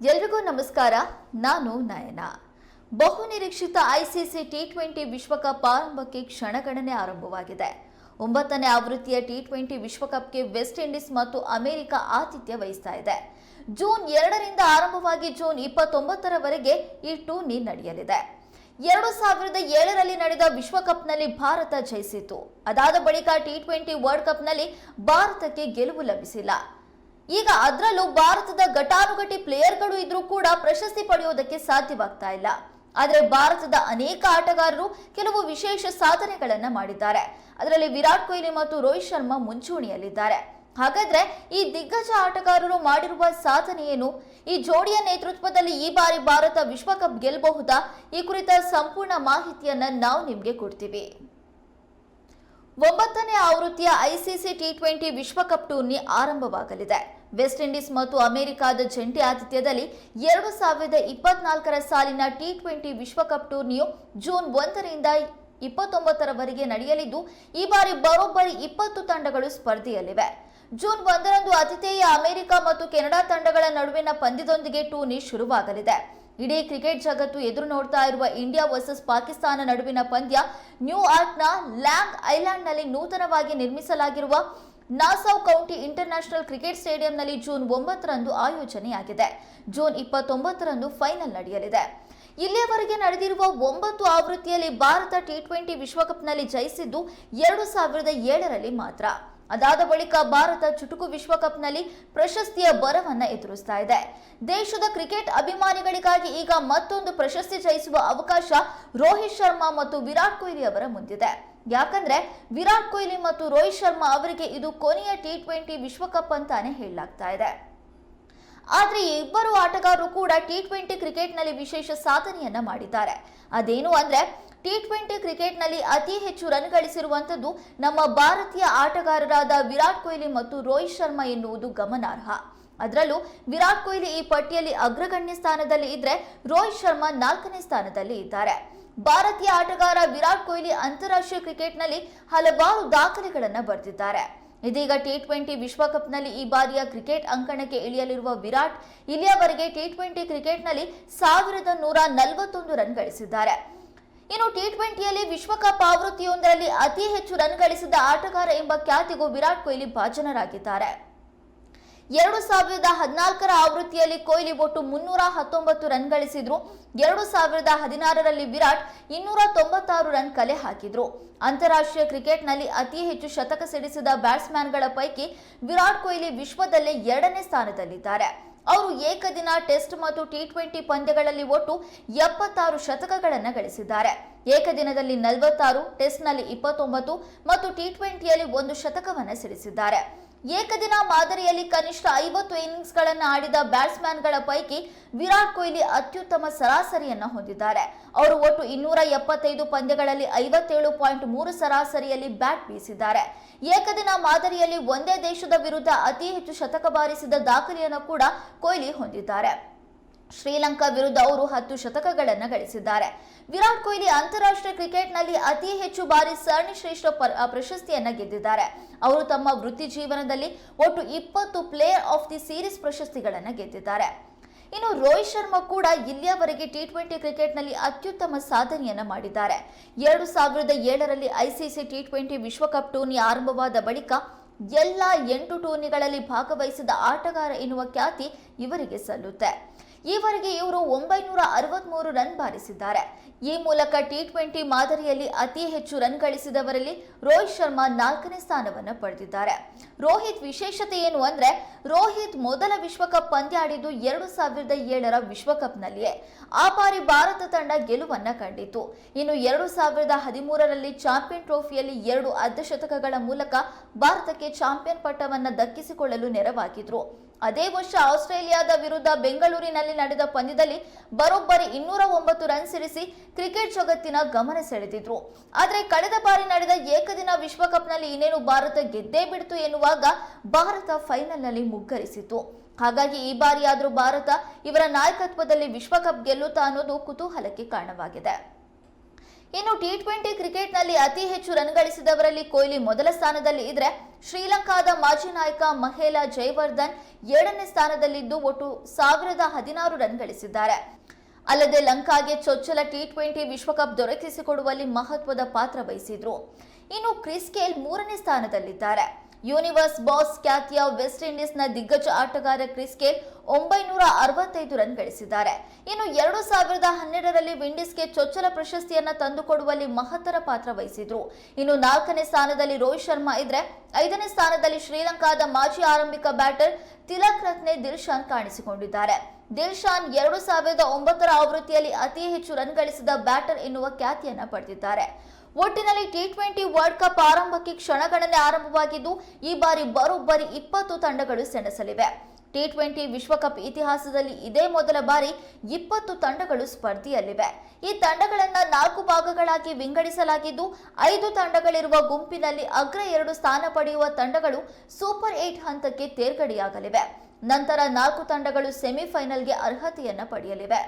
ಎಲ್ರಿಗೂ ನಮಸ್ಕಾರ, ನಾನು ನಯನ. ಬಹುನಿರೀಕ್ಷಿತ ಐಸಿಸಿ ಟಿ ಟ್ವೆಂಟಿ ವಿಶ್ವಕಪ್ ಆರಂಭಕ್ಕೆ ಕ್ಷಣಗಣನೆ ಆರಂಭವಾಗಿದೆ. ಒಂಬತ್ತನೇ ಆವೃತ್ತಿಯ ಟಿ ಟ್ವೆಂಟಿ ವಿಶ್ವಕಪ್ಗೆ ವೆಸ್ಟ್ ಇಂಡೀಸ್ ಮತ್ತು ಅಮೆರಿಕ ಆತಿಥ್ಯ ವಹಿಸ್ತಾ ಇದೆ. ಜೂನ್ ಎರಡರಿಂದ ಆರಂಭವಾಗಿ ಜೂನ್ ಇಪ್ಪತ್ತೊಂಬತ್ತರವರೆಗೆ ಈ ಟೂರ್ನಿ ನಡೆಯಲಿದೆ. ಎರಡು ಸಾವಿರದ ಏಳರಲ್ಲಿ ನಡೆದ ವಿಶ್ವಕಪ್ನಲ್ಲಿ ಭಾರತ ಜಯಿಸಿತು. ಅದಾದ ಬಳಿಕ ಟಿ ಟ್ವೆಂಟಿ ವರ್ಲ್ಡ್ ಕಪ್ನಲ್ಲಿ ಭಾರತಕ್ಕೆ ಗೆಲುವು ಲಭಿಸಿಲ್ಲ. ಈಗ ಅದರಲ್ಲೂ ಭಾರತದ ಘಟಾನುಘಟಿ ಪ್ಲೇಯರ್ಗಳು ಇದ್ರೂ ಕೂಡ ಪ್ರಶಸ್ತಿ ಪಡೆಯುವುದಕ್ಕೆ ಸಾಧ್ಯವಾಗ್ತಾ ಇಲ್ಲ. ಆದರೆ ಭಾರತದ ಅನೇಕ ಆಟಗಾರರು ಕೆಲವು ವಿಶೇಷ ಸಾಧನೆಗಳನ್ನ ಮಾಡಿದ್ದಾರೆ. ಅದರಲ್ಲಿ ವಿರಾಟ್ ಕೊಹ್ಲಿ ಮತ್ತು ರೋಹಿತ್ ಶರ್ಮಾ ಮುಂಚೂಣಿಯಲ್ಲಿದ್ದಾರೆ. ಹಾಗಾದ್ರೆ ಈ ದಿಗ್ಗಜ ಆಟಗಾರರು ಮಾಡಿರುವ ಸಾಧನೆ ಏನು ಈ ಜೋಡಿಯ ನೇತೃತ್ವದಲ್ಲಿ ಈ ಬಾರಿ ಭಾರತ ವಿಶ್ವಕಪ್ ಗೆಲ್ಲಬಹುದಾ ಈ ಕುರಿತ ಸಂಪೂರ್ಣ ಮಾಹಿತಿಯನ್ನ ನಾವು ನಿಮಗೆ ಕೊಡ್ತೀವಿ. ಒಂಬತ್ತನೇ ಆವೃತ್ತಿಯ ಐಸಿಸಿ ಟಿ ಟ್ವೆಂಟಿ ವಿಶ್ವಕಪ್ ಟೂರ್ನಿ ಆರಂಭವಾಗಲಿದೆ. ವೆಸ್ಟ್ ಇಂಡೀಸ್ ಮತ್ತು ಅಮೆರಿಕಾದ ಜಂಟಿ ಆತಿಥ್ಯದಲ್ಲಿ ಎರಡು ಸಾವಿರದ ಇಪ್ಪತ್ನಾಲ್ಕರ ಸಾಲಿನ ಟಿ ಟ್ವೆಂಟಿ ವಿಶ್ವಕಪ್ ಟೂರ್ನಿಯು ಜೂನ್ ಒಂದರಿಂದ ಇಪ್ಪತ್ತೊಂಬತ್ತರವರೆಗೆ ನಡೆಯಲಿದ್ದು, ಈ ಬಾರಿ ಬರೋಬ್ಬರಿ ಇಪ್ಪತ್ತು ತಂಡಗಳು ಸ್ಪರ್ಧೆಯಲ್ಲಿವೆ. ಜೂನ್ ಒಂದರಂದು ಆತಿಥೇಯ ಅಮೆರಿಕ ಮತ್ತು ಕೆನಡಾ ತಂಡಗಳ ನಡುವಿನ ಪಂದ್ಯದೊಂದಿಗೆ ಟೂರ್ನಿ ಶುರುವಾಗಲಿದೆ. ಇಡೀ ಕ್ರಿಕೆಟ್ ಜಗತ್ತು ಎದುರು ನೋಡ್ತಾ ಇರುವ ಇಂಡಿಯಾ ವರ್ಸಸ್ ಪಾಕಿಸ್ತಾನ ನಡುವಿನ ಪಂದ್ಯ ನ್ಯೂಯಾರ್ಕ್ನ ಲ್ಯಾಂಗ್ ಐಲ್ಯಾಂಡ್ನಲ್ಲಿ ನೂತನವಾಗಿ ನಿರ್ಮಿಸಲಾಗಿರುವ ನಾಸಾವ್ ಕೌಂಟಿ ಇಂಟರ್ನ್ಯಾಷನಲ್ ಕ್ರಿಕೆಟ್ ಸ್ಟೇಡಿಯಂನಲ್ಲಿ ಜೂನ್ ಒಂಬತ್ತರಂದು ಆಯೋಜನೆಯಾಗಿದೆ. ಜೂನ್ ಇಪ್ಪತ್ತೊಂಬತ್ತರಂದು ಫೈನಲ್ ನಡೆಯಲಿದೆ. ಇಲ್ಲಿಯವರೆಗೆ ನಡೆದಿರುವ ಒಂಬತ್ತು ಆವೃತ್ತಿಯಲ್ಲಿ ಭಾರತ ಟಿ ಟ್ವೆಂಟಿ ವಿಶ್ವಕಪ್ನಲ್ಲಿ ಜಯಿಸಿದ್ದು ಎರಡು ಸಾವಿರದ ಏಳರಲ್ಲಿ ಮಾತ್ರ. ಅದಾದ ಬಳಿಕ ಭಾರತ ಚುಟುಕು ವಿಶ್ವಕಪ್ನಲ್ಲಿ ಪ್ರಶಸ್ತಿಯ ಬರವನ್ನ ಎದುರಿಸ್ತಾ ಇದೆ. ದೇಶದ ಕ್ರಿಕೆಟ್ ಅಭಿಮಾನಿಗಳಿಗಾಗಿ ಈಗ ಮತ್ತೊಂದು ಪ್ರಶಸ್ತಿ ಜಯಿಸುವ ಅವಕಾಶ ರೋಹಿತ್ ಶರ್ಮಾ ಮತ್ತು ವಿರಾಟ್ ಕೊಹ್ಲಿ ಅವರ ಮುಂದಿದೆ. ಯಾಕಂದ್ರೆ ವಿರಾಟ್ ಕೊಹ್ಲಿ ಮತ್ತು ರೋಹಿತ್ ಶರ್ಮಾ ಅವರಿಗೆ ಇದು ಕೊನೆಯ ಟಿ ಟ್ವೆಂಟಿ ವಿಶ್ವಕಪ್ ಅಂತಾನೆ ಹೇಳಲಾಗ್ತಾ ಇದೆ. ಆದ್ರೆ ಇಬ್ಬರು ಆಟಗಾರರು ಕೂಡ ಟಿ ಟ್ವೆಂಟಿ ಕ್ರಿಕೆಟ್ನಲ್ಲಿ ವಿಶೇಷ ಸಾಧನೆಯನ್ನ ಮಾಡಿದ್ದಾರೆ. ಅದೇನು ಅಂದ್ರೆ ಟಿ ಟ್ವೆಂಟಿ ಕ್ರಿಕೆಟ್ನಲ್ಲಿ ಅತಿ ಹೆಚ್ಚು ರನ್ ಗಳಿಸಿರುವಂತದ್ದು ನಮ್ಮ ಭಾರತೀಯ ಆಟಗಾರರಾದ ವಿರಾಟ್ ಕೊಹ್ಲಿ ಮತ್ತು ರೋಹಿತ್ ಶರ್ಮಾ ಎನ್ನುವುದು ಗಮನಾರ್ಹ. ಅದರಲ್ಲೂ ವಿರಾಟ್ ಕೊಹ್ಲಿ ಈ ಪಟ್ಟಿಯಲ್ಲಿ ಅಗ್ರಗಣ್ಯ ಸ್ಥಾನದಲ್ಲಿ ಇದ್ರೆ ರೋಹಿತ್ ಶರ್ಮಾ ನಾಲ್ಕನೇ ಸ್ಥಾನದಲ್ಲಿ ಇದ್ದಾರೆ. ಭಾರತೀಯ ಆಟಗಾರ ವಿರಾಟ್ ಕೊಹ್ಲಿ ಅಂತಾರಾಷ್ಟ್ರೀಯ ಕ್ರಿಕೆಟ್ನಲ್ಲಿ ಹಲವಾರು ದಾಖಲೆಗಳನ್ನು ಬರೆದಿದ್ದಾರೆ. ಇದೀಗ ಟಿ ಟ್ವೆಂಟಿ ವಿಶ್ವಕಪ್ನಲ್ಲಿ ಈ ಬಾರಿಯ ಕ್ರಿಕೆಟ್ ಅಂಕಣಕ್ಕೆ ಇಳಿಯಲಿರುವ ವಿರಾಟ್ ಇಲ್ಲಿಯವರೆಗೆ ಟಿ ಟ್ವೆಂಟಿ ಕ್ರಿಕೆಟ್ನಲ್ಲಿ ಸಾವಿರದ ನೂರ ನಲವತ್ತೊಂದು ರನ್ ಗಳಿಸಿದ್ದಾರೆ. ಇನ್ನು ಟಿ ಟ್ವೆಂಟಿಯಲ್ಲಿ ವಿಶ್ವಕಪ್ ಆವೃತ್ತಿಯೊಂದರಲ್ಲಿ ಅತಿ ಹೆಚ್ಚು ರನ್ ಗಳಿಸಿದ ಆಟಗಾರ ಎಂಬ ಖ್ಯಾತಿಗೂ ವಿರಾಟ್ ಕೊಹ್ಲಿ ಭಾಜನರಾಗಿದ್ದಾರೆ. ಎರಡು ಸಾವಿರದ ಹದಿನಾಲ್ಕರ ಆವೃತ್ತಿಯಲ್ಲಿ ಕೊಹ್ಲಿ ಒಟ್ಟು ಮುನ್ನೂರ ಹತ್ತೊಂಬತ್ತು ರನ್ ಗಳಿಸಿದ್ರು. ಎರಡು ಸಾವಿರದ ಹದಿನಾರರಲ್ಲಿ ವಿರಾಟ್ ಇನ್ನೂರ ತೊಂಬತ್ತಾರು ರನ್ ಕಲೆ ಹಾಕಿದ್ರು. ಅಂತಾರಾಷ್ಟ್ರೀಯ ಕ್ರಿಕೆಟ್ನಲ್ಲಿ ಅತಿ ಹೆಚ್ಚು ಶತಕ ಸಿಡಿಸಿದ ಬ್ಯಾಟ್ಸ್ಮನ್ಗಳ ಪೈಕಿ ವಿರಾಟ್ ಕೊಹ್ಲಿ ವಿಶ್ವದಲ್ಲೇ ಎರಡನೇ ಸ್ಥಾನದಲ್ಲಿದ್ದಾರೆ. ಅವರು ಏಕದಿನ ಟೆಸ್ಟ್ ಮತ್ತು ಟಿ ಟ್ವೆಂಟಿ ಪಂದ್ಯಗಳಲ್ಲಿ ಒಟ್ಟು ಎಪ್ಪತ್ತಾರು ಶತಕಗಳನ್ನು ಗಳಿಸಿದ್ದಾರೆ. ಏಕದಿನದಲ್ಲಿ ನಲವತ್ತಾರು, ಟೆಸ್ಟ್ನಲ್ಲಿ ಇಪ್ಪತ್ತೊಂಬತ್ತು ಮತ್ತು ಟಿ ಟ್ವೆಂಟಿಯಲ್ಲಿ ಒಂದು ಶತಕವನ್ನು ಸಿಡಿಸಿದ್ದಾರೆ ಏಕದಿನ ಮಾದರಿಯಲ್ಲಿ ಕನಿಷ್ಠ ಐವತ್ತು ಇನ್ನಿಂಗ್ಸ್ಗಳನ್ನು ಆಡಿದ ಬ್ಯಾಟ್ಸ್ಮನ್ಗಳ ಪೈಕಿ ವಿರಾಟ್ ಕೊಹ್ಲಿ ಅತ್ಯುತ್ತಮ ಸರಾಸರಿಯನ್ನು ಹೊಂದಿದ್ದಾರೆ. ಅವರು ಒಟ್ಟು ಇನ್ನೂರ ಎಪ್ಪತ್ತೈದು ಪಂದ್ಯಗಳಲ್ಲಿ ಐವತ್ತೇಳು ಪಾಯಿಂಟ್ ಮೂರು ಸರಾಸರಿಯಲ್ಲಿ ಬ್ಯಾಟ್ ಬೀಸಿದ್ದಾರೆ. ಏಕದಿನ ಮಾದರಿಯಲ್ಲಿ ಒಂದೇ ದೇಶದ ವಿರುದ್ಧ ಅತಿ ಹೆಚ್ಚು ಶತಕ ಬಾರಿಸಿದ ದಾಖಲೆಯನ್ನು ಕೂಡ ಕೊಹ್ಲಿ ಹೊಂದಿದ್ದಾರೆ. ಶ್ರೀಲಂಕಾ ವಿರುದ್ಧ ಅವರು ಹತ್ತು ಶತಕಗಳನ್ನು ಗಳಿಸಿದ್ದಾರೆ. ವಿರಾಟ್ ಕೊಹ್ಲಿ ಅಂತಾರಾಷ್ಟ್ರೀಯ ಕ್ರಿಕೆಟ್ನಲ್ಲಿ ಅತಿ ಹೆಚ್ಚು ಬಾರಿ ಸರಣಿ ಶ್ರೇಷ್ಠ ಪ್ರಶಸ್ತಿಯನ್ನು ಗೆದ್ದಿದ್ದಾರೆ. ಅವರು ತಮ್ಮ ವೃತ್ತಿ ಜೀವನದಲ್ಲಿ ಒಟ್ಟು ಇಪ್ಪತ್ತು ಪ್ಲೇಯರ್ ಆಫ್ ದಿ ಸೀರೀಸ್ ಪ್ರಶಸ್ತಿಗಳನ್ನು ಗೆದ್ದಿದ್ದಾರೆ. ಇನ್ನು ರೋಹಿತ್ ಶರ್ಮಾ ಕೂಡ ಇಲ್ಲಿಯವರೆಗೆ ಟಿ ಟ್ವೆಂಟಿ ಕ್ರಿಕೆಟ್ನಲ್ಲಿ ಅತ್ಯುತ್ತಮ ಸಾಧನೆಯನ್ನು ಮಾಡಿದ್ದಾರೆ. ಎರಡು ಸಾವಿರದ ಏಳರಲ್ಲಿ ಐಸಿಸಿ ಟಿ ಟ್ವೆಂಟಿ ವಿಶ್ವಕಪ್ ಟೂರ್ನಿ ಆರಂಭವಾದ ಬಳಿಕ ಎಲ್ಲ ಎಂಟು ಟೂರ್ನಿಗಳಲ್ಲಿ ಭಾಗವಹಿಸಿದ ಆಟಗಾರ ಎನ್ನುವ ಖ್ಯಾತಿ ಇವರಿಗೆ ಸಲ್ಲುತ್ತೆ. ಈವರೆಗೆ ಇವರು ಒಂಬೈನೂರ ಅರವತ್ಮೂರು ರನ್ ಬಾರಿಸಿದ್ದಾರೆ. ಈ ಮೂಲಕ ಟಿ ಟ್ವೆಂಟಿ ಮಾದರಿಯಲ್ಲಿ ಅತಿ ಹೆಚ್ಚು ರನ್ ಗಳಿಸಿದವರಲ್ಲಿ ರೋಹಿತ್ ಶರ್ಮಾ ನಾಲ್ಕನೇ ಸ್ಥಾನವನ್ನು ಪಡೆದಿದ್ದಾರೆ. ರೋಹಿತ್ ವಿಶೇಷತೆ ಏನು ಅಂದ್ರೆ, ರೋಹಿತ್ ಮೊದಲ ವಿಶ್ವಕಪ್ ಪಂದ್ಯ ಆಡಿದ್ದು ಎರಡು ಸಾವಿರದ ಏಳರ ವಿಶ್ವಕಪ್ನಲ್ಲಿಯೇ. ಆ ಬಾರಿ ಭಾರತ ತಂಡ ಗೆಲುವನ್ನ ಕಂಡಿತು ಇನ್ನು ಎರಡು ಸಾವಿರದ ಹದಿಮೂರರಲ್ಲಿ ಚಾಂಪಿಯನ್ ಟ್ರೋಫಿಯಲ್ಲಿ ಎರಡು ಅರ್ಧಶತಕಗಳ ಮೂಲಕ ಭಾರತಕ್ಕೆ ಚಾಂಪಿಯನ್ ಪಟ್ಟವನ್ನು ದಕ್ಕಿಸಿಕೊಳ್ಳಲು ನೆರವಾಗಿದ್ರು. ಅದೇ ವರ್ಷ ಆಸ್ಟ್ರೇಲಿಯಾದ ವಿರುದ್ಧ ಬೆಂಗಳೂರಿನಲ್ಲಿ ನಡೆದ ಪಂದ್ಯದಲ್ಲಿ ಬರೋಬ್ಬರಿ ಇನ್ನೂರ ಒಂಬತ್ತು ರನ್ ಸಿಡಿಸಿ ಕ್ರಿಕೆಟ್ ಜಗತ್ತಿನ ಗಮನ ಸೆಳೆದಿದ್ರು. ಆದರೆ ಕಳೆದ ಬಾರಿ ನಡೆದ ಏಕದಿನ ವಿಶ್ವಕಪ್ನಲ್ಲಿ ಇನ್ನೇನು ಭಾರತ ಗೆದ್ದೇ ಬಿಡ್ತು ಎನ್ನುವಾಗ ಭಾರತ ಫೈನಲ್ನಲ್ಲಿ ಮುಗ್ಗರಿಸಿತು ಹಾಗಾಗಿ ಈ ಬಾರಿಯಾದರೂ ಭಾರತ ಇವರ ನಾಯಕತ್ವದಲ್ಲಿ ವಿಶ್ವಕಪ್ ಗೆಲ್ಲುತ್ತಾ ಅನ್ನೋದು ಕುತೂಹಲಕ್ಕೆ ಕಾರಣವಾಗಿದೆ. ಇನ್ನು ಟಿ ಟ್ವೆಂಟಿ ಕ್ರಿಕೆಟ್ನಲ್ಲಿ ಅತಿ ಹೆಚ್ಚು ರನ್ ಗಳಿಸಿದವರಲ್ಲಿ ಕೊಹ್ಲಿ ಮೊದಲ ಸ್ಥಾನದಲ್ಲಿ ಇದ್ರೆ ಶ್ರೀಲಂಕಾದ ಮಾಜಿ ನಾಯಕ ಮಹೇಲಾ ಜಯವರ್ಧನ್ ಎರಡನೇ ಸ್ಥಾನದಲ್ಲಿದ್ದು ಒಟ್ಟು ಸಾವಿರದ ಹದಿನಾರು ರನ್ ಗಳಿಸಿದ್ದಾರೆ. ಅಲ್ಲದೆ ಲಂಕಾಗೆ ಚೊಚ್ಚಲ ಟಿ ಟ್ವೆಂಟಿ ವಿಶ್ವಕಪ್ ದೊರಕಿಸಿಕೊಡುವಲ್ಲಿ ಮಹತ್ವದ ಪಾತ್ರ ವಹಿಸಿದ್ರು. ಇನ್ನು ಕ್ರಿಸ್ ಗೇಲ್ ಮೂರನೇ ಸ್ಥಾನದಲ್ಲಿದ್ದಾರೆ. ಯೂನಿವರ್ಸ್ ಬಾಸ್ ಖ್ಯಾತಿಯ ವೆಸ್ಟ್ ಇಂಡೀಸ್ನ ದಿಗ್ಗಜ ಆಟಗಾರ ಕ್ರಿಸ್ ಗೇಲ್ ಒಂಬೈನೂರ ಅರವತ್ತೈದು ರನ್ ಗಳಿಸಿದ್ದಾರೆ. ಇನ್ನು ಎರಡು ಸಾವಿರದ ಹನ್ನೆರಡರಲ್ಲಿ ವಿಂಡೀಸ್ಗೆ ಚೊಚ್ಚಲ ಪ್ರಶಸ್ತಿಯನ್ನ ತಂದುಕೊಡುವಲ್ಲಿ ಮಹತ್ತರ ಪಾತ್ರ ವಹಿಸಿದ್ರು. ಇನ್ನು ನಾಲ್ಕನೇ ಸ್ಥಾನದಲ್ಲಿ ರೋಹಿತ್ ಶರ್ಮಾ ಇದ್ರೆ ಐದನೇ ಸ್ಥಾನದಲ್ಲಿ ಶ್ರೀಲಂಕಾದ ಮಾಜಿ ಆರಂಭಿಕ ಬ್ಯಾಟರ್ ತಿಲಕ್ ರತ್ನೆ ದಿಲ್ಶಾನ್ ಕಾಣಿಸಿಕೊಂಡಿದ್ದಾರೆ. ದಿಲ್ಶಾನ್ ಎರಡು ಸಾವಿರದ ಒಂಬತ್ತರ ಆವೃತ್ತಿಯಲ್ಲಿ ಅತಿ ಹೆಚ್ಚು ರನ್ ಗಳಿಸಿದ ಬ್ಯಾಟರ್ ಎನ್ನುವ ಖ್ಯಾತಿಯನ್ನ ಪಡೆದಿದ್ದಾರೆ. ಒಟ್ಟಿನಲ್ಲಿ ಟಿ ಟ್ವೆಂಟಿ ವರ್ಲ್ಡ್ ಕಪ್ ಆರಂಭಕ್ಕೆ ಕ್ಷಣಗಣನೆ ಆರಂಭವಾಗಿದ್ದು, ಈ ಬಾರಿ ಬರೋಬ್ಬರಿ ಇಪ್ಪತ್ತು ತಂಡಗಳು ಸೆಣಸಲಿವೆ. ಟಿ ಟ್ವೆಂಟಿ ವಿಶ್ವಕಪ್ ಇತಿಹಾಸದಲ್ಲಿ ಇದೇ ಮೊದಲ ಬಾರಿ ಇಪ್ಪತ್ತು ತಂಡಗಳು ಸ್ಪರ್ಧೆಯಲ್ಲಿವೆ. ಈ ತಂಡಗಳನ್ನು ನಾಲ್ಕು ಭಾಗಗಳಾಗಿ ವಿಂಗಡಿಸಲಾಗಿದ್ದು, ಐದು ತಂಡಗಳಿರುವ ಗುಂಪಿನಲ್ಲಿ ಅಗ್ರ ಎರಡು ಸ್ಥಾನ ಪಡೆಯುವ ತಂಡಗಳು ಸೂಪರ್ ಏಟ್ ಹಂತಕ್ಕೆ ತೇರ್ಗಡೆಯಾಗಲಿವೆ. ನಂತರ ನಾಲ್ಕು ತಂಡಗಳು ಸೆಮಿಫೈನಲ್ಗೆ ಅರ್ಹತೆಯನ್ನು ಪಡೆಯಲಿವೆ.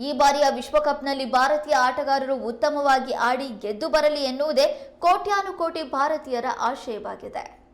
ಈ ಬಾರಿಯ ವಿಶ್ವಕಪ್ನಲ್ಲಿ ಭಾರತೀಯ ಆಟಗಾರರು ಉತ್ತಮವಾಗಿ ಆಡಿ ಗೆದ್ದು ಬರಲಿ ಎನ್ನುವುದೇ ಕೋಟ್ಯಾನುಕೋಟಿ ಭಾರತೀಯರ ಆಶಯವಾಗಿದೆ.